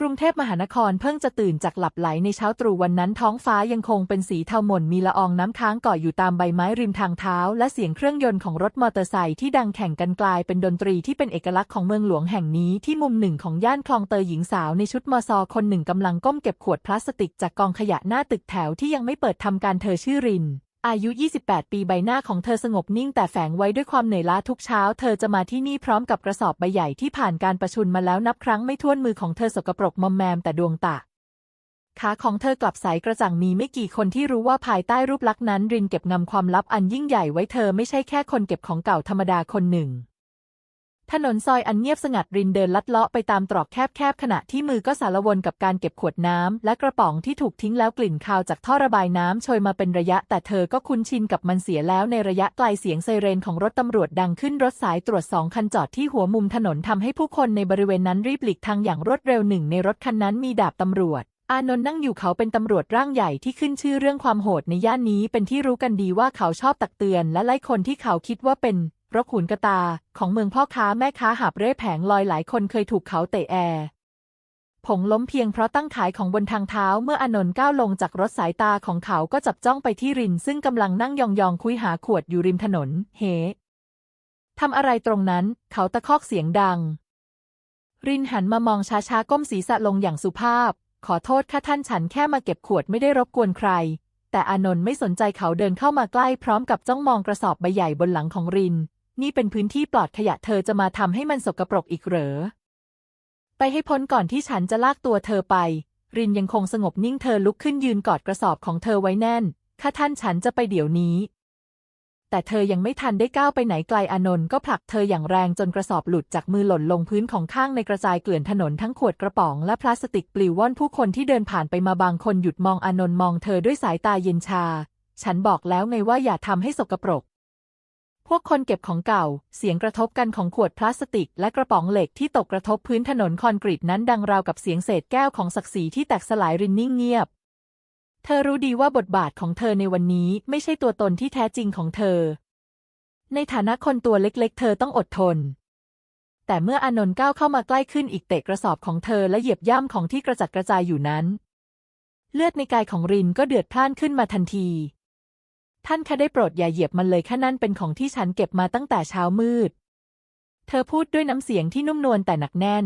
กรุงเทพมหานครเพิ่งจะตื่นจากหลับไหลในเช้าตรู่วันนั้นท้องฟ้ายังคงเป็นสีเทาหม่นมีละอองน้ำค้างเกาะอยู่ตามใบไม้ริมทางเท้า และเสียงเครื่องยนต์ของรถมอเตอร์ไซค์ที่ดังแข่งกันกลายเป็นดนตรีที่เป็นเอกลักษณ์ของเมืองหลวงแห่งนี้ที่มุมหนึ่งของย่านคลองเตยหญิงสาวในชุดมอซอคนหนึ่งกำลังก้มเก็บขวดพลาสติกจากกองขยะหน้าตึกแถวที่ยังไม่เปิดทำการเธอชื่อริน อายุ 28 ปีใบหน้าของเธอสงบนิ่งแต่แฝงไว้ด้วยความเหนื่อยล้าทุกเช้า เธอจะมาที่นี่พร้อมกับกระสอบใบใหญ่ที่ผ่านการประชุมมาแล้วนับครั้งไม่ถ้วนมือของเธอสกปรกมอมแมมแต่ดวงตาขาของเธอกลับใสกระจ่างมีไม่กี่คนที่รู้ว่าภายใต้รูปลักษณ์นั้นรินเก็บงำความลับอันยิ่งใหญ่ไว้เธอไม่ใช่แค่คนเก็บของเก่าธรรมดาคนหนึ่ง ถนนซอยอันเงียบสงัดรินเดินลัดเลาะไปตามตรอกแคบๆขณะที่มือก็สารวนกับการเก็บขวดน้ำและกระป๋องที่ถูกทิ้งแล้วกลิ่นคาวจากท่อระบายน้ำโชยมาเป็นระยะ แต่เธอก็คุ้นชินกับมันเสียแล้วในระยะไกลเสียงไซเรนของรถตำรวจดังขึ้นรถสายตรวจสองคันจอดที่หัวมุมถนนทำให้ผู้คนในบริเวณนั้นรีบหลีกทางอย่างรวดเร็วหนึ่งในรถคันนั้นมีดาบตำรวจอานนท์นั่งอยู่เขาเป็นตำรวจร่างใหญ่ที่ขึ้นชื่อเรื่องความโหดในย่านนี้เป็นที่รู้กันดีว่าเขาชอบตักเตือนและไล่คนที่เขาคิดว่าเป็น รกขุนกระตาของเมืองพ่อค้าแม่ค้าหาบเร่แผงลอยหลายคนเคยถูกเขาเตะแอร์ผงล้มเพียงเพราะตั้งขายของบนทางเท้าเมื่ออนนท์ก้าวลงจากรถสายตาของเขาก็จับจ้องไปที่ริน ซึ่งกำลังนั่งยองๆคุยหาขวดอยู่ริมถนน เฮทำอะไรตรงนั้น เขาตะคอกเสียงดัง รินหันมามองช้าๆ ก้มศีรษะลงอย่างสุภาพ ขอโทษค่ะท่านฉันแค่มาเก็บขวดไม่ได้รบกวนใคร แต่อนนท์ไม่สนใจเขาเดินเข้ามาใกล้พร้อมกับจ้องมองกระสอบใบใหญ่บนหลังของริน นี่เป็นพื้นที่ปลอดขยะเธอจะมาทำให้มันสกปรกอีกเหรอ ไปให้พ้นก่อนที่ฉันจะลากตัวเธอไป รินยังคงสงบนิ่งเธอลุกขึ้นยืนกอดกระสอบของเธอไว้แน่น ข้าท่านฉันจะไปเดี๋ยวนี้ แต่เธอยังไม่ทันได้ก้าวไปไหนไกลอานนท์ก็ผลักเธออย่างแรงจนกระสอบหลุดจากมือหล่นลงพื้นของข้างในกระจายเกลื่อนถนนทั้งขวดกระป๋องและพลาสติกปลิวว่อนผู้คนที่เดินผ่านไปมาบางคนหยุดมองอานนท์มองเธอด้วยสายตาเย็นชา ฉันบอกแล้วไงว่าอย่าทำให้สกปรก พวกคนเก็บของเก่า เสียงกระทบกันของขวดพลาสติก และกระป๋องเหล็กที่ตกกระทบพื้นถนนคอนกรีตนั้นดังราวกับเสียงเศษแก้วของศักดิ์ศรีที่แตกสลายรินนิ่งเงียบ เธอรู้ดีว่าบทบาทของเธอในวันนี้ไม่ใช่ตัวตนที่แท้จริงของเธอ ในฐานะคนตัวเล็กๆ เธอต้องอดทน แต่เมื่ออานนท์ก้าวเข้ามาใกล้ขึ้นอีกเตะกระสอบของเธอและเหยียบย่ำของที่กระจัดกระจายอยู่นั้น เลือดในกายของรินก็เดือดพล่านขึ้นมาทันที ท่านคะได้โปรดอย่าเหยียบมันเลยค่ะนั่นเป็นของที่ฉันเก็บมาตั้งแต่เช้ามืด เธอพูดด้วยน้ำเสียงที่นุ่มนวลแต่หนักแน่น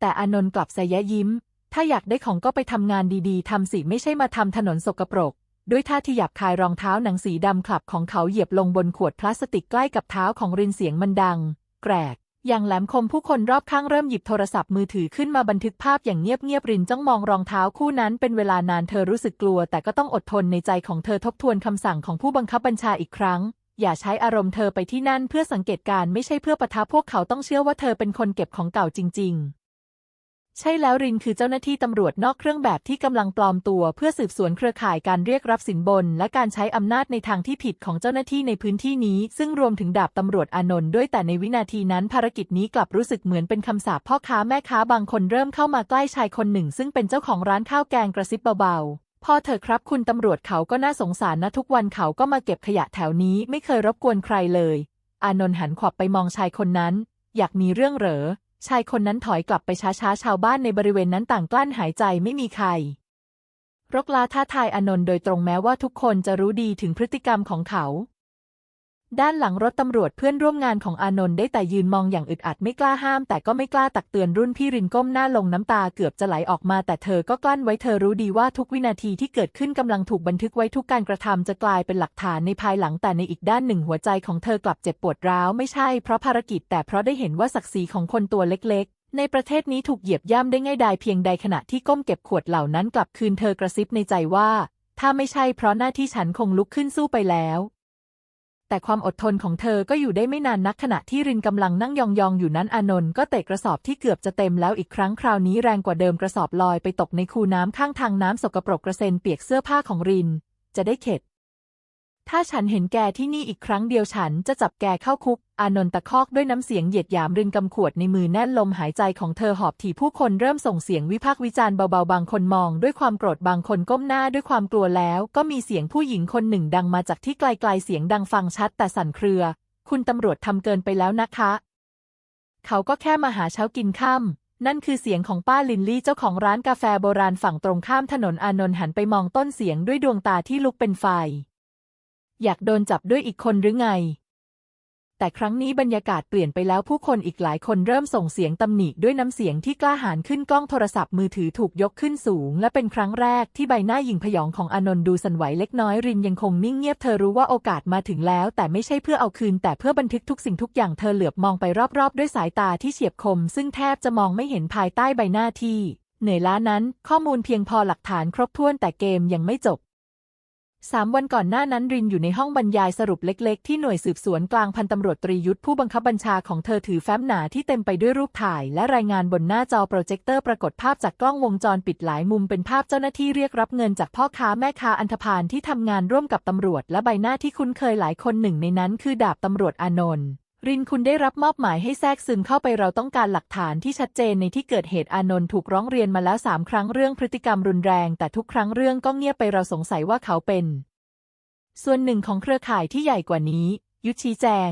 แต่อานนท์กลับสยะยิ้ม ถ้าอยากได้ของก็ไปทำงานดีๆทำสิไม่ใช่มาทำถนนสกปรก ด้วยท่าที่หยาบคายรองเท้าหนังสีดำคลับของเขาเหยียบลงบนขวดพลาสติกใกล้กับเท้าของรินเสียงมันดัง แกรก อย่างแหลมคมผู้คนรอบข้างเริ่มหยิบโทรศัพท์มือถือขึ้นมาบันทึกภาพอย่างเงียบๆรินจ้องมองรองเท้าคู่นั้นเป็นเวลานานเธอรู้สึกกลัว แต่ก็ต้องอดทนในใจของเธอทบทวนคำสั่งของผู้บังคับบัญชาอีกครั้ง อย่าใช้อารมณ์เธอไปที่นั่นเพื่อสังเกตการณ์ไม่ใช่เพื่อปะทะพวกเขาต้องเชื่อว่าเธอเป็นคนเก็บของเก่าจริง ๆ ใช่แล้วรินคือเจ้าหน้าที่ตำรวจนอกเครื่องแบบที่กำลังปลอมตัว เพื่อสืบสวนเครือข่ายการเรียกรับสินบน และการใช้อำนาจในทางที่ผิดของเจ้าหน้าที่ในพื้นที่นี้ ซึ่งรวมถึงดาบตำรวจอานนท์ด้วยแต่ในวินาทีนั้นภารกิจนี้กลับรู้สึกเหมือนเป็นคำสาปพ่อค้าแม่ค้าบางคนเริ่มเข้ามาใกล้ชายคนหนึ่ง ซึ่งเป็นเจ้าของร้านข้าวแกงกระซิบเบาๆพ่อเธอครับคุณตำรวจเขาก็น่าสงสารนะทุกวันเขาก็มาเก็บขยะแถวนี้ไม่เคยรบกวนใครเลย อานนท์หันขวับไปมองชายคนนั้น อยากมีเรื่องเหรอ ชายคนนั้นถอยกลับไปช้าๆ ชาวบ้านในบริเวณนั้นต่างกลั้นหายใจไม่มีใคร รกลาท้าทายอานนท์โดยตรงแม้ว่าทุกคนจะรู้ดีถึงพฤติกรรมของเขา ด้านหลังรถตำรวจเพื่อนร่วมงานของอานนท์ได้แต่ยืนมองอย่างอึดอัดไม่กล้าห้าม แต่ก็ไม่กล้าตักเตือนรุ่นพี่รินก้มหน้าลงน้ำตาเกือบจะไหลออกมาแต่เธอก็กลั้นไว้เธอรู้ดีว่าทุกวินาทีที่เกิดขึ้นกำลังถูกบันทึกไว้ทุกการกระทำจะกลายเป็นหลักฐานในภายหลังแต่ในอีกด้านหนึ่งหัวใจของเธอกลับเจ็บปวดร้าวไม่ใช่เพราะภารกิจแต่เพราะได้เห็นว่าศักดิ์ศรีของคนตัวเล็กๆในประเทศนี้ถูกเหยียบย่ำได้ง่ายดายเพียงใดขณะที่ก้มเก็บขวดเหล่านั้นกลับคืนเธอกระซิบในใจว่า ถ้าไม่ใช่เพราะหน้าที่ฉันคงลุกขึ้นสู้ไปแล้ว แต่ความอดทนของเธอก็อยู่ได้ไม่นานนักขณะที่รินกำลังนั่งยองๆอยู่นั้นอานนท์ก็เตะกระสอบที่เกือบจะเต็มแล้วอีกครั้งคราวนี้แรงกว่าเดิมกระสอบลอยไปตกในคูน้ำข้างทางน้ำสกปรกกระเซ็นเปียกเสื้อผ้าของริน จะได้เข็ด ถ้าฉันเห็นแกที่นี่อีกครั้งเดียวฉันจะจับแกเข้าคุก อานนท์ตะคอกด้วยน้ำเสียงเหยียดหยามรินกำขวดในมือแน่นลมหายใจของเธอหอบถี่ผู้คนเริ่มส่งเสียงวิพากษ์วิจารณ์เบาๆ บางคนมองด้วยความโกรธบางคนก้มหน้าด้วยความกลัวแล้ว ก็มีเสียงผู้หญิงคนหนึ่งดังมาจากที่ไกลๆเสียงดังฟังชัดแต่สั่นเครือ คุณตำรวจทำเกินไปแล้วนะคะ เขาก็แค่มาหาเช้ากินค่นั่นคือเสียงของป้าลินลี่เจ้าของร้านกาแฟโบราณฝั่งตรงข้ามถนนอานนท์หันไปมองต้นเสียงด้วยดวงตาที่ลุกเป็นไฟ อยากโดนจับด้วยอีกคนหรือไง แต่ครั้งนี้บรรยากาศเปลี่ยนไปแล้วผู้คนอีกหลายคนเริ่มส่งเสียงตำหนิด้วยน้ำเสียงที่กล้าหาญขึ้นกล้องโทรศัพท์มือถือถูกยกขึ้นสูง และเป็นครั้งแรกที่ใบหน้าหญิงพยองของอนนท์ดูสั่นไหวเล็กน้อยรินยังคงนิ่งเงียบเธอรู้ว่าโอกาสมาถึงแล้ว แต่ไม่ใช่เพื่อเอาคืน แต่เพื่อบันทึกทุกสิ่งทุกอย่างเธอเหลือบมองไปรอบๆ ด้วยสายตาที่เฉียบคม ซึ่งแทบจะมองไม่เห็นภายใต้ใบหน้าที่เหนื่อยล้านั้น ข้อมูลเพียงพอหลักฐานครบถ้วนแต่เกมยังไม่จบ สามวันก่อนหน้านั้นรินอยู่ในห้องบรรยายสรุปเล็ก ๆ ที่หน่วยสืบสวนกลางพันตำรวจตรียุทธผู้บังคับบัญชาของเธอถือแฟ้มหนาที่เต็มไปด้วยรูปถ่าย และรายงานบนหน้าจอโปรเจคเตอร์ปรากฏภาพจากกล้องวงจรปิดหลายมุมเป็นภาพเจ้าหน้าที่เรียกรับเงินจากพ่อค้าแม่ค้าอันธพาลที่ทำงานร่วมกับตำรวจ และใบหน้าที่คุ้นเคยหลายคนหนึ่งในนั้นคือดาบตำรวจอานนท์ รินคุณได้รับมอบหมายให้แทรกซึมเข้าไปเราต้องการหลักฐานที่ชัดเจนในที่เกิดเหตุอานนท์ถูกร้องเรียนมาแล้วสามครั้งเรื่องพฤติกรรมรุนแรง แต่ทุกครั้งเรื่องก็เงียบไปเราสงสัยว่าเขาเป็น ส่วนหนึ่งของเครือข่ายที่ใหญ่กว่านี้ ยุชี้แจง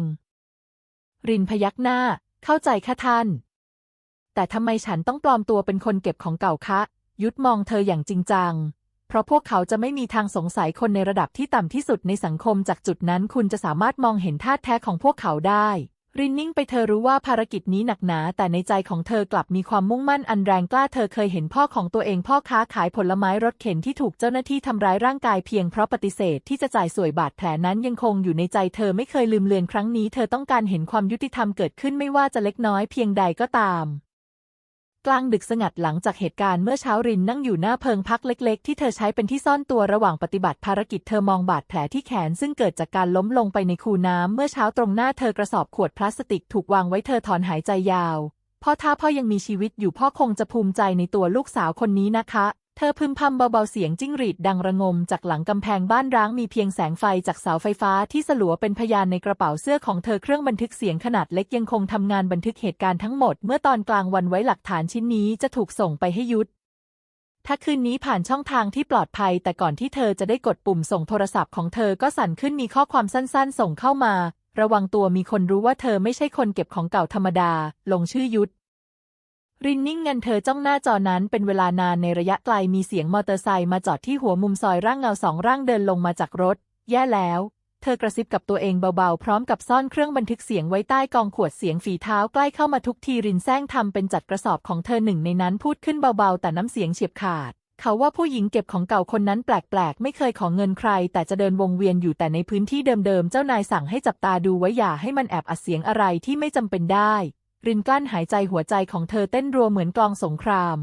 รินพยักหน้า เข้าใจค่ะท่าน แต่ทำไมฉันต้องปลอมตัวเป็นคนเก็บของเก่าคะ ยุทธมองเธออย่างจริงจัง ราะพวกเขาจะไม่มีทางสงสัยคนในระดับที่ต่ำที่สุดในสังคมจากจุดนั้นคุณจะสามารถมองเห็นท่าแท้ของพวกเขาได้ รินนิ่งไปเธอรู้ว่าภารกิจนี้หนักหนาแต่ในใจของเธอกลับมีความมุ่งมั่นอันแรงกล้าเธอเคยเห็นพ่อของตัวเองพ่อค้าขายผลไม้รถเข็นที่ถูกเจ้าหน้าที่ทำร้ายร่างกายเพียงเพราะปฏิเสธที่จะจ่ายสวยบาดแผลนั้นยังคงอยู่ในใจเธอไม่เคยลืมเลือนครั้งนี้ เธอต้องการเห็นความยุติธรรมเกิดขึ้นไม่ว่าจะเล็กน้อยเพียงใดก็ตาม กลางดึกสงัดหลังจากเหตุการณ์เมื่อเช้ารินนั่งอยู่หน้าเพิงพักเล็กๆ ที่เธอใช้เป็นที่ซ่อนตัวระหว่างปฏิบัติภารกิจเธอมองบาดแผลที่แขนซึ่งเกิดจากการล้มลงไปในคูน้ำเมื่อเช้าตรงหน้าเธอกระสอบขวดพลาสติกถูกวางไว้เธอถอนหายใจยาวพ่อถ้าพ่อยังมีชีวิตอยู่พ่อคงจะภูมิใจในตัวลูกสาวคนนี้นะคะ เธอพึมพำเบาๆเสียงจิ้งหรีดดังระงมจากหลังกำแพงบ้านร้างมีเพียงแสงไฟจากเสาไฟฟ้าที่สลัวเป็นพยานในกระเป๋าเสื้อของเธอเครื่องบันทึกเสียงขนาดเล็กยังคงทำงานบันทึกเหตุการณ์ทั้งหมดเมื่อตอนกลางวันไว้หลักฐานชิ้นนี้จะถูกส่งไปให้ยุทธถ้าคืนนี้ผ่านช่องทางที่ปลอดภัย แต่ก่อนที่เธอจะได้กดปุ่มส่งโทรศัพท์ของเธอก็สั่นขึ้นมีข้อความสั้นๆ ส่งเข้ามา ระวังตัวมีคนรู้ว่าเธอไม่ใช่คนเก็บของเก่าธรรมดา ลงชื่อยุทธ รินนิ่งเงินเธอจ้องหน้าจอนั้นเป็นเวลานานในระยะไกลมีเสียงมอเตอร์ไซค์มาจอดที่หัวมุมซอยร่างเงาสองร่างเดินลงมาจากรถ แย่แล้ว เธอกระซิบกับตัวเองเบาๆ พร้อมกับซ่อนเครื่องบันทึกเสียงไว้ใต้กองขวดเสียงฝีเท้าใกล้เข้ามาทุกทีรินแซงทำเป็นจัดกระสอบของเธอหนึ่งในนั้นพูดขึ้นเบาๆ แต่น้ำเสียงเฉียบขาด เขาว่าผู้หญิงเก็บของเก่าคนนั้นแปลกๆ ไม่เคยขอเงินใคร แต่จะเดินวงเวียนอยู่แต่ในพื้นที่เดิมๆเจ้านายสั่งให้จับตาดูไว้อย่าให้มันแอบอัดเสียงอะไรที่ไม่จำเป็นได้ รินกลั้นหายใจหัวใจของเธอเต้นรัวเหมือนกลองสงคราม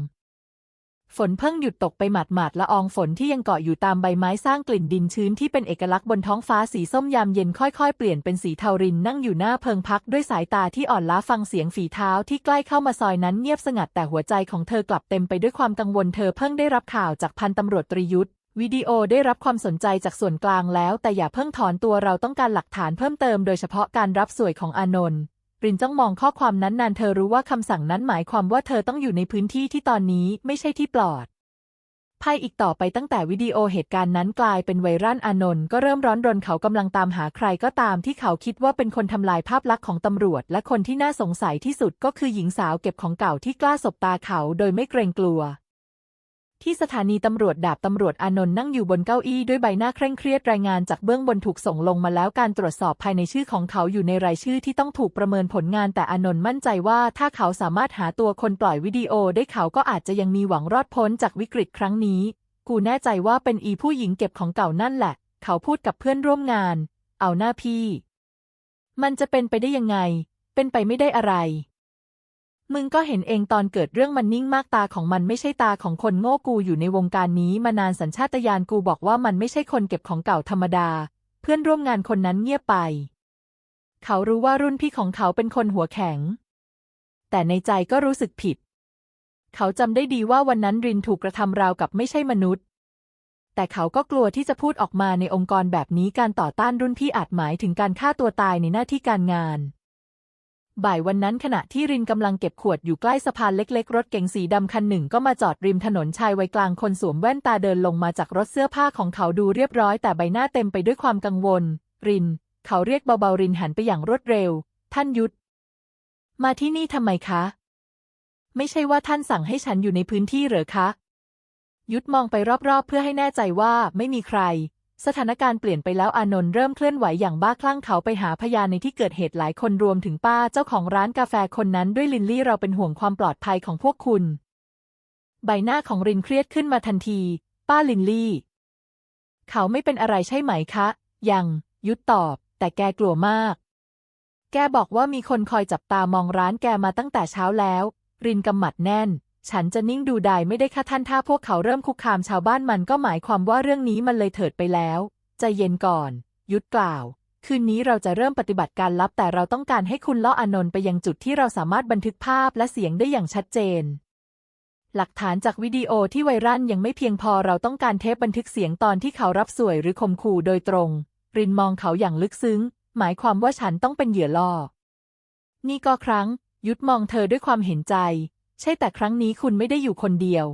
ฝนเพิ่งหยุดตกไปหมาดๆละอองฝนที่ยังเกาะอยู่ตามใบไม้สร้างกลิ่นดินชื้นที่เป็นเอกลักษณ์บนท้องฟ้าสีส้มยามเย็นค่อยๆ เปลี่ยนเป็นสีเทารินนั่งอยู่หน้าเพิงพักด้วยสายตาที่อ่อนล้าฟังเสียงฝีเท้าที่ใกล้เข้ามาซอยนั้นเงียบสงัดแต่หัวใจของเธอกลับเต็มไปด้วยความกังวลเธอเพิ่งได้รับข่าวจากพันตำรวจตรียุทธวิดีโอได้รับความสนใจจากส่วนกลางแล้ว แต่อย่าเพิ่งถอนตัวเราต้องการหลักฐานเพิ่มเติมโดยเฉพาะการรับสวยของอานนท์ รินจ้องมองข้อความนั้นนานเธอรู้ว่าคำสั่งนั้นหมายความว่าเธอต้องอยู่ในพื้นที่ที่ตอนนี้ไม่ใช่ที่ปลอดภัยอีกต่อไปตั้งแต่วิดีโอเหตุการณ์นั้นกลายเป็นไวรัลอานนท์ก็เริ่มร้อนรนเขากำลังตามหาใครก็ตามที่เขาคิดว่าเป็นคนทำลายภาพลักษณ์ของตำรวจ และคนที่น่าสงสัยที่สุดก็คือหญิงสาวเก็บของเก่าที่กล้าสบตาเขาโดยไม่เกรงกลัว ที่สถานีตำรวจดาบตำรวจอานนท์นั่งอยู่บนเก้าอี้ด้วยใบหน้าเคร่งเครียดรายงานจากเบื้องบนถูกส่งลงมาแล้วการตรวจสอบภายในชื่อของเขาอยู่ในรายชื่อที่ต้องถูกประเมินผลงานแต่อานนท์มั่นใจว่าถ้าเขาสามารถหาตัวคนปล่อยวิดีโอได้เขาก็อาจจะยังมีหวังรอดพ้นจากวิกฤตครั้งนี้ กูแน่ใจว่าเป็นอีผู้หญิงเก็บของเก่านั่นแหละ เขาพูดกับเพื่อนร่วมงาน เอาหน้าพี่ มันจะเป็นไปได้ยังไง เป็นไปไม่ได้อะไร มึงก็เห็นเองตอนเกิดเรื่องมันนิ่งมากตาของมันไม่ใช่ตาของคนโง่กูอยู่ในวงการนี้มานานสัญชาตญาณกูบอกว่ามันไม่ใช่คนเก็บของเก่าธรรมดา เพื่อนร่วมงานคนนั้นเงียบไป เขารู้ว่ารุ่นพี่ของเขาเป็นคนหัวแข็ง แต่ในใจก็รู้สึกผิด เขาจำได้ดีว่าวันนั้นรินถูกกระทำราวกับไม่ใช่มนุษย์ แต่เขาก็กลัวที่จะพูดออกมาในองค์กรแบบนี้การต่อต้านรุ่นพี่อาจหมายถึงการฆ่าตัวตายในหน้าที่การงาน บ่ายวันนั้นขณะที่รินกำลังเก็บขวดอยู่ใกล้สะพานเล็กๆ รถเก๋งสีดำคันหนึ่งก็มาจอดริมถนนชายวัยกลางคนสวมแว่นตาเดินลงมาจากรถเสื้อผ้าของเขาดูเรียบร้อยแต่ใบหน้าเต็มไปด้วยความกังวล ริน เขาเรียกเบาๆรินหันไปอย่างรวดเร็ว ท่านยุทธมาที่นี่ทำไมคะ ไม่ใช่ว่าท่านสั่งให้ฉันอยู่ในพื้นที่เหรอคะ ยุทธมองไปรอบๆ เพื่อให้แน่ใจว่าไม่มีใคร สถานการณ์เปลี่ยนไปแล้วอานนท์เริ่มเคลื่อนไหวอย่างบ้าคลั่งเขาไปหาพยานในที่เกิดเหตุหลายคนรวมถึงป้าเจ้าของร้านกาแฟคนนั้นด้วยลินลี่เราเป็นห่วงความปลอดภัยของพวกคุณ ใบหน้าของรินเครียดขึ้นมาทันที ป้าลินลี่ เขาไม่เป็นอะไรใช่ไหมคะ ยังยุทธตอบ แต่แกกลัวมาก แกบอกว่ามีคนคอยจับตามองร้านแกมาตั้งแต่เช้าแล้ว รินกำหมัดแน่น ฉันจะนิ่งดูดายไม่ได้ค่ะท่านถ้าพวกเขาเริ่มคุกคามชาวบ้านมันก็หมายความว่าเรื่องนี้มันเลยเถิดไปแล้ว ใจเย็นก่อน ยุทธกล่าว คืนนี้เราจะเริ่มปฏิบัติการลับแต่เราต้องการให้คุณล่ออานนท์ไปยังจุดที่เราสามารถบันทึกภาพและเสียงได้อย่างชัดเจน หลักฐานจากวิดีโอที่ไวรัลยังไม่เพียงพอเราต้องการเทปบันทึกเสียงตอนที่เขารับสวยหรือข่มขู่โดยตรง รินมองเขาอย่างลึกซึ้ง หมายความว่าฉันต้องเป็นเหยื่อล่อ นี่ก็ครั้ง ยุทธมองเธอด้วยความเห็นใจ ใช่แต่ครั้งนี้คุณไม่ได้อยู่คนเดียว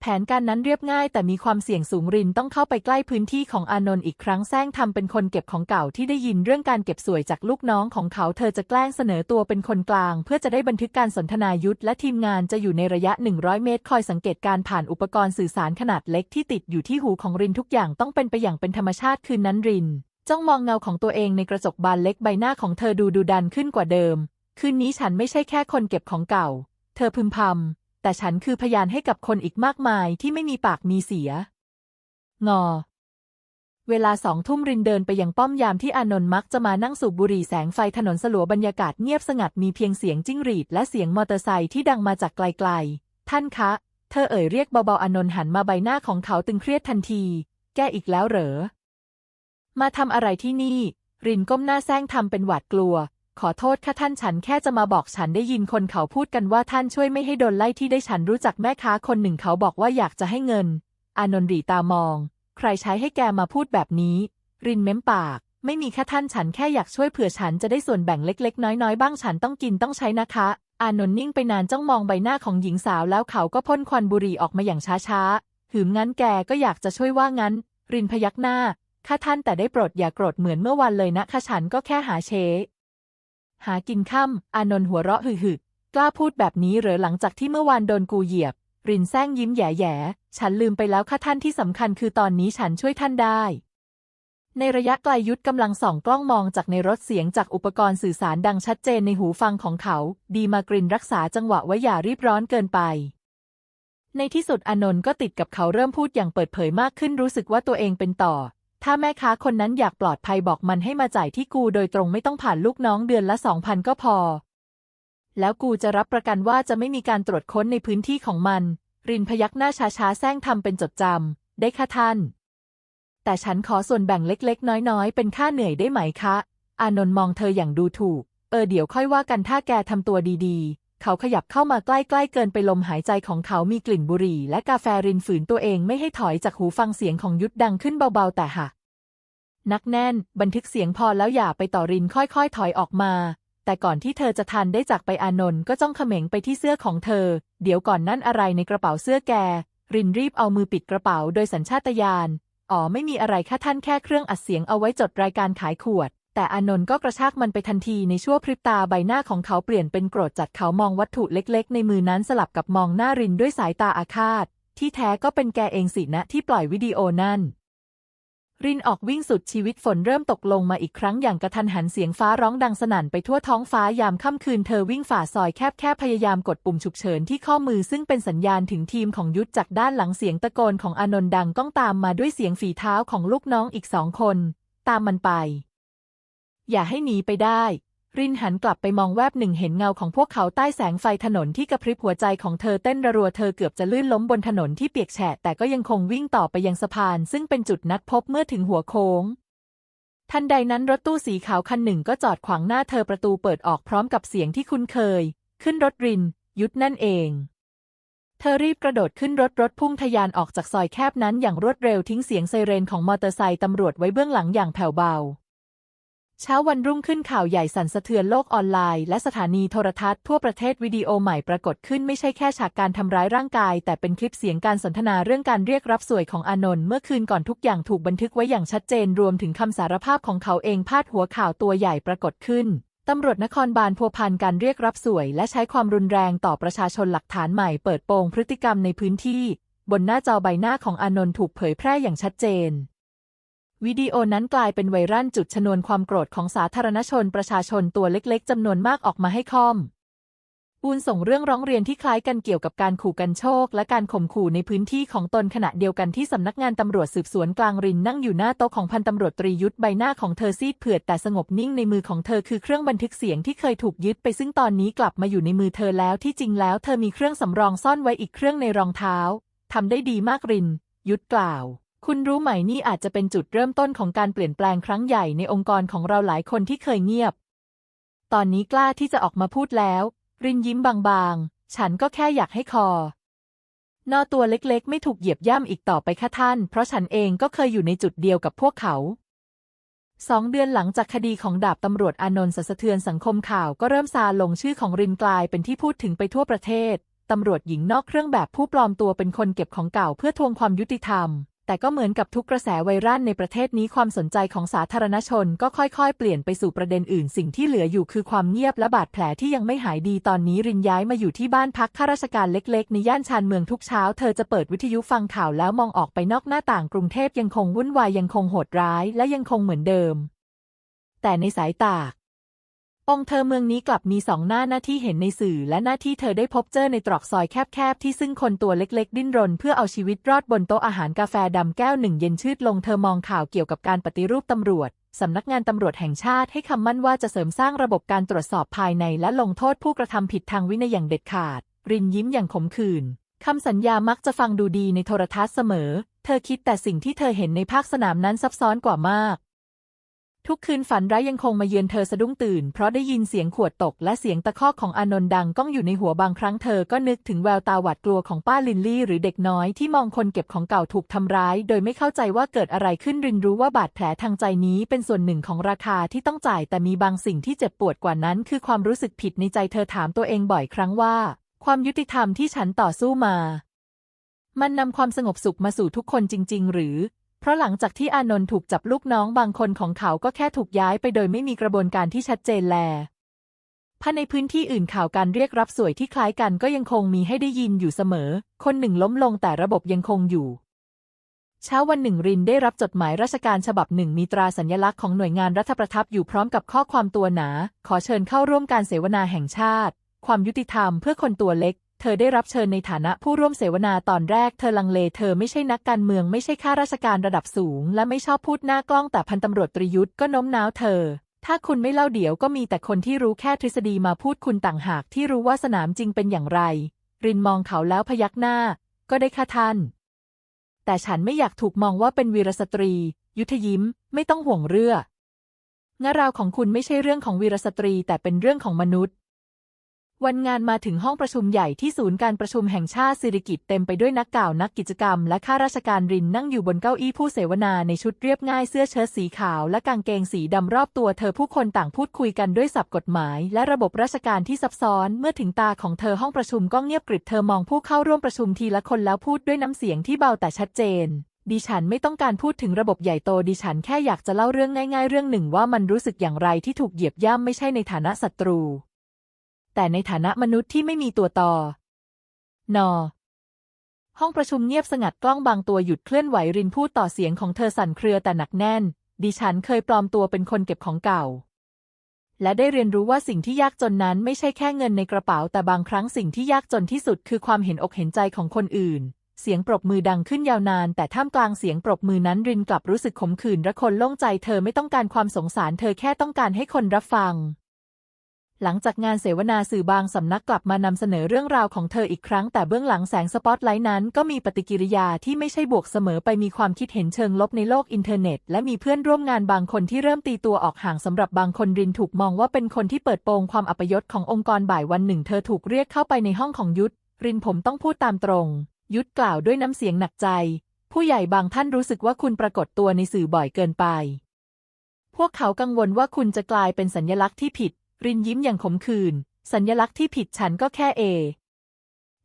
แผนการนั้นเรียบง่าย แต่มีความเสี่ยงสูงรินต้องเข้าไปใกล้พื้นที่ของอานนท์อีกครั้งแซงทำเป็นคนเก็บของเก่าที่ได้ยินเรื่องการเก็บสวยจากลูกน้องของเขาเธอจะแกล้งเสนอตัวเป็นคนกลาง เพื่อจะได้บันทึกการสนทนายุทธและทีมงานจะอยู่ในระยะ 100 เมตร คอยสังเกตการผ่านอุปกรณ์สื่อสารขนาดเล็กที่ติดอยู่ที่หูของรินทุกอย่างต้องเป็นไปอย่างเป็นธรรมชาติคืนนั้นรินจ้องมองเงาของตัวเองในกระจกบานเล็กใบหน้าของเธอดูดูดันขึ้นกว่าเดิม คืนนี้ฉันไม่ใช่แค่คนเก็บของเก่า เธอพึมพำ แต่ฉันคือพยานให้กับคนอีกมากมายที่ไม่มีปากมีเสีย งอ เวลาสองทุ่มรินเดินไปยังป้อมยามที่อานนท์มักจะมานั่งสูบบุหรี่แสงไฟถนนสลัวบรรยากาศเงียบสงัดมีเพียงเสียงจิ้งหรีดและเสียงมอเตอร์ไซค์ที่ดังมาจากไกลๆ ท่านคะ เธอเอ่ยเรียกเบาๆอานนท์หันมาใบหน้าของเขาตึงเครียดทันที แกอีกแล้วเหรอ มาทำอะไรที่นี่ รินก้มหน้าแซงทำเป็นหวาดกลัว ขอโทษค่ะท่านฉันแค่จะมาบอกฉันได้ยินคนเขาพูดกันว่าท่านช่วยไม่ให้โดนไล่ที่ได้ฉันรู้จักแม่ค้าคนหนึ่งเขาบอกว่าอยากจะให้เงิน อานนท์รีตามอง ใครใช้ให้แกมาพูดแบบนี้ รินเม้มปาก ไม่มีค่ะท่านฉันแค่อยากช่วยเผื่อฉันจะได้ส่วนแบ่งเล็ก ๆ น้อยๆบ้างฉันต้องกินต้องใช้นะคะ อานนท์นิ่งไปนานจ้องมองใบหน้าของหญิงสาวแล้วเขาก็พ่นควันบุหรี่ออกมาอย่างช้าๆหืมงั้นแกก็อยากจะช่วยว่างั้น รินพยักหน้าข้าท่านแต่ได้โปรดอย่าโกรธเหมือนเมื่อวันเลยนะข้าฉันก็แค่หาเช หากินค่ำอานนท์หัวเราะหึหึกล้าพูดแบบนี้เหรอหลังจากที่เมื่อวานโดนกูเหยียบ รินแซงยิ้มแย่ๆฉันลืมไปแล้วค่ะท่านที่สำคัญคือตอนนี้ฉันช่วยท่านได้ ในระยะไกลยุทธกำลังส่องกล้องมองจากในรถเสียงจากอุปกรณ์สื่อสารดังชัดเจนในหูฟังของเขา ดีมากรินรักษาจังหวะไว้อย่ารีบร้อนเกินไปในที่สุดอานนท์ก็ติดกับเขาเริ่มพูดอย่างเปิดเผยมากขึ้นรู้สึกว่าตัวเองเป็นต่อ ถ้าแม่ค้าคนนั้นอยากปลอดภัยบอกมันให้มาจ่ายที่กูโดยตรงไม่ต้องผ่านลูกน้องเดือนละสองพันก็พอ แล้วกูจะรับประกันว่าจะไม่มีการตรวจค้นในพื้นที่ของมัน รินพยักหน้าช้าๆแซงทำเป็นจดจำได้ค่ะท่าน แต่ฉันขอส่วนแบ่งเล็กๆ น้อยๆ เป็นค่าเหนื่อยได้ไหมคะ อานนท์มองเธออย่างดูถูก เออเดี๋ยวค่อยว่ากันถ้าแกทำตัวดีๆ เขาขยับเข้ามาใกล้ๆเกินไปลมหายใจของเขามีกลิ่นบุหรี่ และกาแฟรินฝืนตัวเองไม่ให้ถอยจากหูฟังเสียงของยุทธดังขึ้นเบาๆ แต่หักนักแน่น บันทึกเสียงพอแล้วอย่าไปต่อรินค่อยๆ ถอยออกมา แต่ก่อนที่เธอจะทันได้จากไปอานนท์ก็จ้องเขม็งไปที่เสื้อของเธอ เดี๋ยวก่อนนั่นอะไรในกระเป๋าเสื้อแก รินรีบเอามือปิดกระเป๋าโดยสัญชาตญาณอ๋อไม่มีอะไรค่ะท่านแค่เครื่องอัดเสียงเอาไว้จดรายการขายขวด แต่อานนท์ก็กระชากมันไปทันทีในชั่วพริบตาใบหน้าของเขาเปลี่ยนเป็นโกรธจัดเขามองวัตถุเล็กๆ ในมือนั้นสลับกับมองหน้ารินด้วยสายตาอาฆาต ที่แท้ก็เป็นแกเองสินะที่ปล่อยวิดีโอนั่น รินออกวิ่งสุดชีวิตฝนเริ่มตกลงมาอีกครั้งอย่างกระทันหันเสียงฟ้าร้องดังสนั่นไปทั่วท้องฟ้ายามค่ำคืนเธอวิ่งฝ่าซอยแคบๆพยายามกดปุ่มฉุกเฉินที่ข้อมือซึ่งเป็นสัญญาณถึงทีมของยุทธจากด้านหลังเสียงตะโกนของอานนท์ดังก้องตามมาด้วยเสียงฝีเท้าของลูกน้องอีกสองคน ตามมันไป อย่าให้หนีไปได้ รินหันกลับไปมองแวบหนึ่งเห็นเงาของพวกเขาใต้แสงไฟถนนที่กระพริบหัวใจของเธอเต้นระรัวเธอเกือบจะลื่นล้มบนถนนที่เปียกแฉะแต่ก็ยังคงวิ่งต่อไปยังสะพาน ซึ่งเป็นจุดนัดพบเมื่อถึงหัวโค้งทันใดนั้นรถตู้สีขาวคันหนึ่งก็จอดขวางหน้าเธอประตูเปิดออกพร้อมกับเสียงที่คุ้นเคย ขึ้นรถริน ยุทธนั่นเอง เธอรีบกระโดดขึ้นรถรถพุ่งทะยานออกจากซอยแคบนั้นอย่างรวดเร็วทิ้งเสียงไซเรนของมอเตอร์ไซค์ตำรวจไว้เบื้องหลังอย่างแผ่วเบา เช้าวันรุ่งขึ้นข่าวใหญ่สั่นสะเทือนโลกออนไลน์ และสถานีโทรทัศน์ทั่วประเทศวิดีโอใหม่ปรากฏขึ้นไม่ใช่แค่ฉากการทำร้ายร่างกาย แต่เป็นคลิปเสียงการสนทนาเรื่องการเรียกรับสวยของอานนท์เมื่อคืนก่อนทุกอย่างถูกบันทึกไว้อย่างชัดเจนรวมถึงคำสารภาพของเขาเองพาดหัวข่าวตัวใหญ่ปรากฏขึ้นตำรวจนครบาลพัวพันการเรียกรับสวย และใช้ความรุนแรงต่อประชาชนหลักฐานใหม่เปิดโปงพฤติกรรมในพื้นที่ บนหน้าจอใบหน้าของอานนท์ถูกเผยแพร่อย่างชัดเจน วิดีโอนั้นกลายเป็นไวรัลจุดชนวนความโกรธของสาธารณชนประชาชนตัวเล็กๆจำนวนมากออกมาให้ข้อมปูนส่งเรื่องร้องเรียนที่คล้ายกันเกี่ยวกับการขู่กันโชค และการข่มขู่ในพื้นที่ของตนขณะเดียวกันที่สำนักงานตำรวจสืบสวนกลางรินนั่งอยู่หน้าโต๊ะของพันตำรวจตรียุทธใบหน้าของเธอซีดเผือดแต่สงบนิ่งในมือของเธอคือเครื่องบันทึกเสียงที่เคยถูกยึดไปซึ่งตอนนี้กลับมาอยู่ในมือเธอแล้วที่จริงแล้วเธอมีเครื่องสำรองซ่อนไว้อีกเครื่องในรองเท้าทำได้ดีมากริน ยุทธกล่าว คุณรู้ไหมนี่อาจจะเป็นจุดเริ่มต้นของการเปลี่ยนแปลงครั้งใหญ่ในองค์กรของเราหลายคนที่เคยเงียบ ตอนนี้กล้าที่จะออกมาพูดแล้ว รินยิ้มบางๆ ฉันก็แค่อยากให้คอนอตัวเล็กๆ ไม่ถูกเหยียบย่ำอีกต่อไปค่ะท่าน เพราะฉันเองก็เคยอยู่ในจุดเดียวกับพวกเขาสองเดือนหลังจากคดีของดาบตำรวจอานนท์สะเทือนสังคมข่าวก็เริ่มซาลงชื่อของรินกลายเป็นที่พูดถึงไปทั่วประเทศ ตำรวจหญิงนอกเครื่องแบบผู้ปลอมตัวเป็นคนเก็บของเก่าเพื่อทวงความยุติธรรม แต่ก็เหมือนกับทุกกระแสไวรัลในประเทศนี้ความสนใจของสาธารณชนก็ค่อยๆ เปลี่ยนไปสู่ประเด็นอื่น สิ่งที่เหลืออยู่คือความเงียบและบาดแผลที่ยังไม่หายดีตอนนี้รินย้ายมาอยู่ที่บ้านพักข้าราชการเล็กๆ ในย่านชานเมืองทุกเช้า เธอจะเปิดวิทยุฟังข่าวแล้วมองออกไปนอกหน้าต่างกรุงเทพยังคงวุ่นวายยังคงโหดร้าย และยังคงเหมือนเดิม แต่ในสายตา องเธอเมืองนี้กลับมีสองหน้าหน้าที่เห็นในสื่อและหน้าที่เธอได้พบเจอในตรอกซอยแคบๆที่ซึ่งคนตัวเล็กๆ ดิ้นรน เพื่อเอาชีวิตรอดบนโต๊ะอาหารกาแฟดำแก้วหนึ่งเย็นชืดลงเธอมองข่าวเกี่ยวกับการปฏิรูปตำรวจสำนักงานตำรวจแห่งชาติให้คำมั่นว่าจะเสริมสร้างระบบการตรวจสอบภายในและลงโทษผู้กระทำผิดทางวินัยอย่างเด็ดขาด รินยิ้มอย่างขมขื่นคำสัญญามักจะฟังดูดีในโทรทัศน์เสมอ เธอคิดแต่สิ่งที่เธอเห็นในภาคสนามนั้นซับซ้อนกว่ามาก ทุกคืนฝันร้ายยังคงมาเยือนเธอสะดุ้งตื่น เพราะได้ยินเสียงขวดตกและเสียงตะคอกของอานนท์ดังก้องอยู่ในหัวบางครั้งเธอก็นึกถึงแววตาหวาดกลัวของป้าลินลี่ หรือเด็กน้อยที่มองคนเก็บของเก่าถูกทำร้าย โดยไม่เข้าใจว่าเกิดอะไรขึ้นรินรู้ว่าบาดแผลทางใจนี้เป็นส่วนหนึ่งของราคาที่ต้องจ่าย แต่มีบางสิ่งที่เจ็บปวดกว่านั้น คือความรู้สึกผิดในใจเธอถามตัวเองบ่อยครั้งว่า ความยุติธรรมที่ฉันต่อสู้มา มันนำความสงบสุขมาสู่ทุกคนจริง ๆ หรือ เพราะหลังจากที่อานนท์ถูกจับลูกน้องบางคนของเขาก็แค่ถูกย้ายไปโดยไม่มีกระบวนการที่ชัดเจนแลภายในพื้นที่อื่นข่าวการเรียกรับสวยที่คล้ายกันก็ยังคงมีให้ได้ยินอยู่เสมอ คนหนึ่งล้มลงแต่ระบบยังคงอยู่ เช้าวันหนึ่งรินได้รับจดหมายราชการฉบับหนึ่งมีตราสัญลักษณ์ของหน่วยงานรัฐประทับอยู่พร้อมกับข้อความตัวหนา ขอเชิญเข้าร่วมการเสวนาแห่งชาติ ความยุติธรรมเพื่อคนตัวเล็ก เธอได้รับเชิญในฐานะผู้ร่วมเสวนาตอนแรกเธอลังเลเธอไม่ใช่นักการเมืองไม่ใช่ข้าราชการระดับสูง และไม่ชอบพูดหน้ากล้องแต่พันตำรวจตรียุทธ์ก็โน้มน้าวเธอ ถ้าคุณไม่เล่าเดี๋ยวก็มีแต่คนที่รู้แค่ทฤษฎีมาพูดคุณต่างหากที่รู้ว่าสนามจริงเป็นอย่างไร รินมองเขาแล้วพยักหน้า ก็ได้ค่ะท่าน แต่ฉันไม่อยากถูกมองว่าเป็นวีรสตรี ยุทธยิ้ม ไม่ต้องห่วงเรื่องงาราวของคุณไม่ใช่เรื่องของวีรสตรีแต่เป็นเรื่องของมนุษย์ วันงานมาถึงห้องประชุมใหญ่ที่ศูนย์การประชุมแห่งชาติสิริกิตเต็มไปด้วยนักกล่าวนักกิจกรรม และข้าราชการรินนั่งอยู่บนเก้าอี้ผู้เสวนาในชุดเรียบง่ายเสื้อเชิ้ตสีขาว และกางเกงสีดำรอบตัวเธอผู้คนต่างพูดคุยกันด้วยศัพท์กฎหมาย และระบบราชการที่ซับซ้อน เมื่อถึงตาของเธอห้องประชุมก็เงียบกริบเธอมองผู้เข้าร่วมประชุมทีละคนแล้วพูดด้วยน้ำเสียงที่เบาแต่ชัดเจนดิฉันไม่ต้องการพูดถึงระบบใหญ่โตดิฉันแค่อยากจะเล่าเรื่องง่าย ๆ เรื่องหนึ่งว่ามันรู้สึกอย่างไรที่ถูกเหยียบย่ำไม่ใช่ในฐานะศัตรู แต่ในฐานะมนุษย์ที่ไม่มีตัวต่อ นอ ห้องประชุมเงียบสงัดกล้องบางตัวหยุดเคลื่อนไหวรินพูดต่อเสียงของเธอสั่นเครือแต่หนักแน่น ดิฉันเคยปลอมตัวเป็นคนเก็บของเก่า และได้เรียนรู้ว่าสิ่งที่ยากจนนั้นไม่ใช่แค่เงินในกระเป๋า แต่บางครั้งสิ่งที่ยากจนที่สุดคือความเห็นอกเห็นใจของคนอื่นเสียงปรบมือดังขึ้นยาวนาน แต่ท่ามกลางเสียงปรบมือนั้นรินกลับรู้สึกขมขื่นระคนโล่งใจเธอไม่ต้องการความสงสารเธอแค่ต้องการให้คนรับฟัง หลังจากงานเสวนาสื่อบางสำนักกลับมานำเสนอเรื่องราวของเธออีกครั้ง แต่เบื้องหลังแสงสปอตไลท์นั้นก็มีปฏิกิริยาที่ไม่ใช่บวกเสมอไปมีความคิดเห็นเชิงลบในโลกอินเทอร์เน็ต และมีเพื่อนร่วมงานบางคนที่เริ่มตีตัวออกห่างสำหรับบางคนรินถูกมองว่าเป็นคนที่เปิดโปงความอัปยศขององค์กรบ่ายวันหนึ่ง เธอถูกเรียกเข้าไปในห้องของยุทธรินผมต้องพูดตามตรง ยุทธกล่าวด้วยน้ำเสียงหนักใจ ผู้ใหญ่บางท่านรู้สึกว่าคุณปรากฏตัวในสื่อบ่อยเกินไป พวกเขากังวลว่าคุณจะกลายเป็นสัญลักษณ์ที่ผิด รินยิ้มอย่างขมขื่นสัญลักษณ์ที่ผิดฉันก็แค่เอ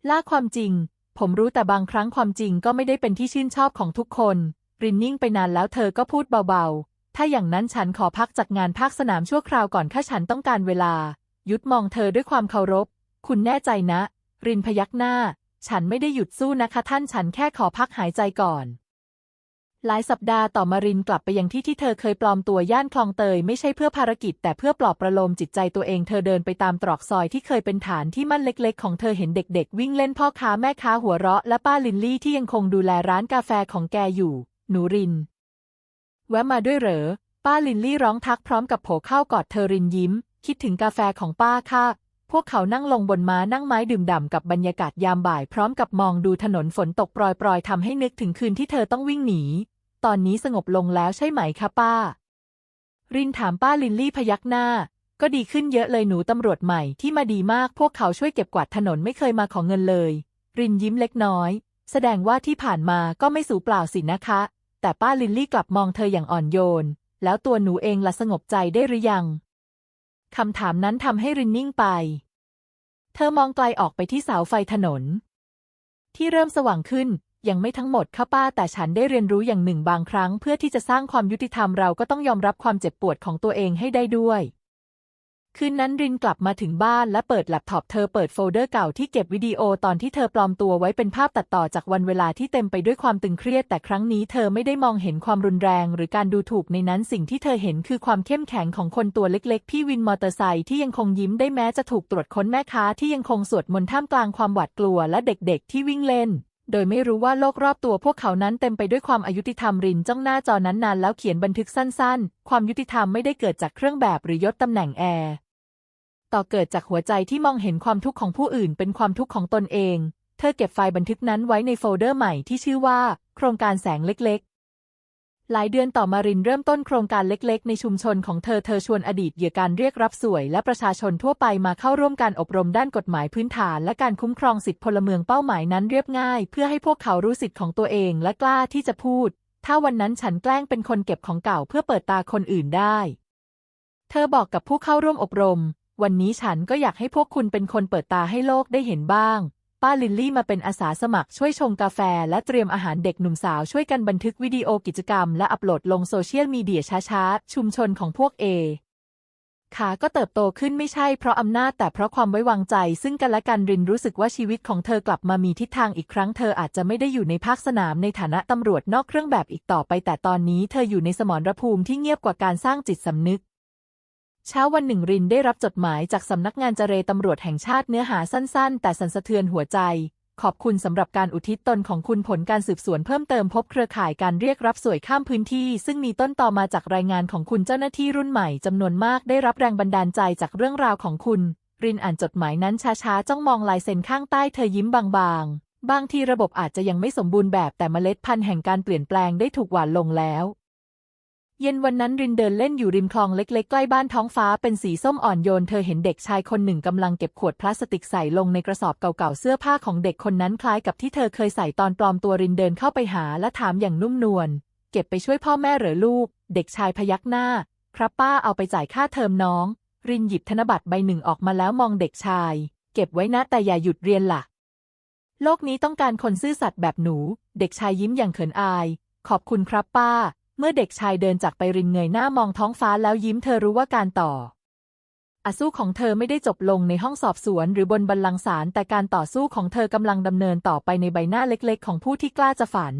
ล่าความจริง ผมรู้แต่บางครั้งความจริงก็ไม่ได้เป็นที่ชื่นชอบของทุกคน รินนิ่งไปนานแล้วเธอก็พูดเบาๆ ถ้าอย่างนั้นฉันขอพักจากงานภาคสนามชั่วคราวก่อนข้าฉันต้องการเวลา ยุดมองเธอด้วยความเคารพ คุณแน่ใจนะ รินพยักหน้า ฉันไม่ได้หยุดสู้นะคะท่านฉันแค่ขอพักหายใจก่อน หลายสัปดาห์ต่อมารินกลับไปยังที่ที่เธอเคยปลอมตัวย่านคลองเตยไม่ใช่เพื่อภารกิจ แต่เพื่อปลอบประโลมจิตใจตัวเองเธอเดินไปตามตรอกซอยที่เคยเป็นฐานที่มั่นเล็กๆ ของเธอเห็นเด็กๆ วิ่งเล่นพ่อค้าแม่ค้าหัวเราะและป้าลินลี่ที่ยังคงดูแลร้านกาแฟของแกอยู่ หนูริน แวะมาด้วยเหรอ ป้าลินลี่ร้องทักพร้อมกับโผเข้ากอดเธอรินยิ้ม คิดถึงกาแฟของป้าค่ะพวกเขานั่งลงบนม้านั่งไม้ดื่มด่ำกับบรรยากาศยามบ่าย พร้อมกับมองดูถนนฝนตกปรอยๆทำให้นึกถึงคืนที่เธอต้องวิ่งหนี ตอนนี้สงบลงแล้วใช่ไหมคะป้า รินถามป้าลินลี่พยักหน้า ก็ดีขึ้นเยอะเลยหนูตำรวจใหม่ที่มาดีมากพวกเขาช่วยเก็บกวาดถนนไม่เคยมาขอเงินเลย รินยิ้มเล็กน้อย แสดงว่าที่ผ่านมาก็ไม่สูเปล่าสินะคะ แต่ป้าลินลี่กลับมองเธออย่างอ่อนโยน แล้วตัวหนูเองละสงบใจได้หรือยังคำถามนั้นทำให้รินนิ่งไป เธอมองไกลออกไปที่เสาไฟถนน ที่เริ่มสว่างขึ้น ยังไม่ทั้งหมดค่ะป้า แต่ฉันได้เรียนรู้อย่างหนึ่งบางครั้ง เพื่อที่จะสร้างความยุติธรรมเราก็ต้องยอมรับความเจ็บปวดของตัวเองให้ได้ด้วย คืนนั้นรินกลับมาถึงบ้านและเปิดแล็ปท็อปเธอเปิดโฟลเดอร์เก่าที่เก็บวิดีโอตอนที่เธอปลอมตัวไว้เป็นภาพตัดต่อจากวันเวลาที่เต็มไปด้วยความตึงเครียด แต่ครั้งนี้เธอไม่ได้มองเห็นความรุนแรง หรือการดูถูกในนั้นสิ่งที่เธอเห็นคือความเข้มแข็งของคนตัวเล็กๆพี่วินมอเตอร์ไซค์ที่ยังคงยิ้มได้แม้จะถูกตรวจค้นแม่ค้าที่ยังคงสวดมนต์ท่ามกลางความหวาดกลัวและเด็ก ๆ ที่วิ่งเล่น โดยไม่รู้ว่าโลกรอบตัวพวกเขานั้นเต็มไปด้วยความอายุติธรรมรินจ้องหน้าจอนั้นนานแล้วเขียนบันทึกสั้นๆ ความยุติธรรมไม่ได้เกิดจากเครื่องแบบหรือยศตำแหน่งแอร์ต่อเกิดจากหัวใจที่มองเห็นความทุกข์ของผู้อื่นเป็นความทุกข์ของตนเอง เธอเก็บไฟล์บันทึกนั้นไว้ในโฟลเดอร์ใหม่ที่ชื่อว่า โครงการแสงเล็ก หลายเดือนต่อมารินเริ่มต้นโครงการเล็กๆ ในชุมชนของเธอ เธอชวนอดีตเหยื่อการเรียกรับสวย และประชาชนทั่วไปมาเข้าร่วมการอบรมด้านกฎหมายพื้นฐาน และการคุ้มครองสิทธิพลเมืองเป้าหมายนั้นเรียบง่าย เพื่อให้พวกเขารู้สิทธิ์ของตัวเองและกล้าที่จะพูด ถ้าวันนั้นฉันแกล้งเป็นคนเก็บของเก่าเพื่อเปิดตาคนอื่นได้ เธอบอกกับผู้เข้าร่วมอบรม วันนี้ฉันก็อยากให้พวกคุณเป็นคนเปิดตาให้โลกได้เห็นบ้าง ป้าลินลี่มาเป็นอาสาสมัครช่วยชงกาแฟ และเตรียมอาหารเด็กหนุ่มสาวช่วยกันบันทึกวิดีโอกิจกรรม และอัปโหลดลงโซเชียลมีเดียช้าๆ ชุมชนของพวกเอขาก็เติบโตขึ้นไม่ใช่เพราะอำนาจแต่เพราะความไว้วางใจ ซึ่งกันและกันรินรู้สึกว่าชีวิตของเธอกลับมามีทิศทางอีกครั้งเธออาจจะไม่ได้อยู่ในภาคสนามในฐานะตำรวจนอกเครื่องแบบอีกต่อไป แต่ตอนนี้เธออยู่ในสมรภูมิที่เงียบกว่าการสร้างจิตสำนึก เช้าวันหนึ่งรินได้รับจดหมายจากสำนักงานเจรตำรวจแห่งชาติเนื้อหาสั้นๆ แต่สันสะเทือนหัวใจ ขอบคุณสำหรับการอุทิศตนของคุณผลการสืบสวนเพิ่มเติมพบเครือข่ายการเรียกรับสวยข้ามพื้นที่ ซึ่งมีต้นต่อมาจากรายงานของคุณเจ้าหน้าที่รุ่นใหม่จำนวนมากได้รับแรงบันดาลใจจากเรื่องราวของคุณ รินอ่านจดหมายนั้นช้าๆจ้องมองลายเซ็นข้างใต้เธอยิ้มบางๆ บางทีระบบอาจจะยังไม่สมบูรณ์แบบแต่เมล็ดพันธุ์แห่งการเปลี่ยนแปลงได้ถูกหว่านลงแล้ว เย็นวันนั้นรินเดินเล่นอยู่ริมคลองเล็กๆ ใกล้บ้านท้องฟ้าเป็นสีส้มอ่อนโยน เธอเห็นเด็กชายคนหนึ่งกำลังเก็บขวดพลาสติกใส่ลงในกระสอบเก่าๆ เสื้อผ้าของเด็กคนนั้นคล้ายกับที่เธอเคยใส่ตอนปลอมตัวรินเดินเข้าไปหาและถามอย่างนุ่มนวล เก็บไปช่วยพ่อแม่เหรอลูก เด็กชายพยักหน้า ครับป้าเอาไปจ่ายค่าเทอมน้อง รินหยิบธนบัตรใบหนึ่งออกมาแล้วมองเด็กชาย เก็บไว้นะแต่อย่าหยุดเรียนล่ะ โลกนี้ต้องการคนซื่อสัตย์แบบหนู เด็กชายยิ้มอย่างเขินอาย ขอบคุณครับป้า เมื่อเด็กชายเดินจากไปรินเงยหน้ามองท้องฟ้าแล้วยิ้มเธอรู้ว่าการต่ออาสู้ของเธอไม่ได้จบลงในห้องสอบสวนหรือบนบัลลังก์ศาลแต่การต่อสู้ของเธอกำลังดำเนินต่อไปในใบหน้าเล็กๆ ของผู้ที่กล้าจะฝัน